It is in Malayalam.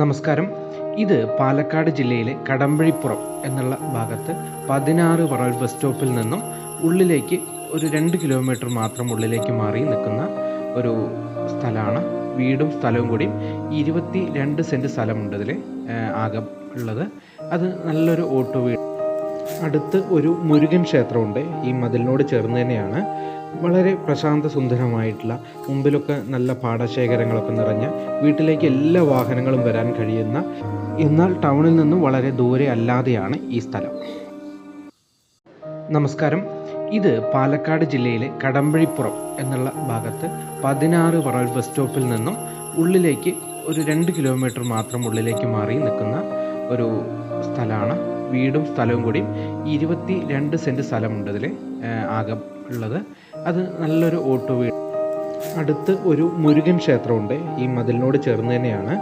നമസ്കാരം. ഇത് പാലക്കാട് ജില്ലയിലെ കടമ്പഴിപ്പുറം എന്നുള്ള ഭാഗത്ത് പതിനാറ് വറൽ ബസ് സ്റ്റോപ്പിൽ നിന്നും ഉള്ളിലേക്ക് ഒരു രണ്ട് കിലോമീറ്റർ മാത്രം ഉള്ളിലേക്ക് മാറി നിൽക്കുന്ന ഒരു സ്ഥലമാണ്. വീടും സ്ഥലവും കൂടി ഇരുപത്തി രണ്ട് സെന്റ് സ്ഥലമുണ്ട് ഇതിൽ ആകെ ഉള്ളത്. അത് നല്ലൊരു ഓട്ടോ വീട് അടുത്ത് ഒരു മുരുകൻ ക്ഷേത്രമുണ്ട്. ഈ മതിലിനോട് ചേർന്ന് തന്നെയാണ് വളരെ പ്രശാന്ത സുന്ദരമായിട്ടുള്ള മുമ്പിലൊക്കെ നല്ല പാടശേഖരങ്ങളൊക്കെ നിറഞ്ഞ വീട്ടിലേക്ക് എല്ലാ വാഹനങ്ങളും വരാൻ കഴിയുന്ന എന്നാൽ ടൗണിൽ നിന്നും വളരെ ദൂരെ അല്ലാതെയാണ് ഈ സ്ഥലം. നമസ്കാരം. ഇത് പാലക്കാട് ജില്ലയിലെ കടമ്പഴിപ്പുറം എന്നുള്ള ഭാഗത്ത് പതിനാറ് വറൽ ബസ് സ്റ്റോപ്പിൽ നിന്നും ഉള്ളിലേക്ക് ഒരു രണ്ട് കിലോമീറ്റർ മാത്രം ഉള്ളിലേക്ക് മാറി നിൽക്കുന്ന ഒരു സ്ഥലമാണ് വീടും സ്ഥലവും കൂടി ഇരുപത്തി രണ്ട് സെന്റ് സ്ഥലമുണ്ട് ഇതിൽ ആകെ ഉള്ളത്. അത് നല്ലൊരു ഓട്ടോ വീട്. അടുത്ത് ഒരു മുരുകൻ ക്ഷേത്രമുണ്ട്. ഈ മതിലിനോട് ചേർന്ന് തന്നെയാണ്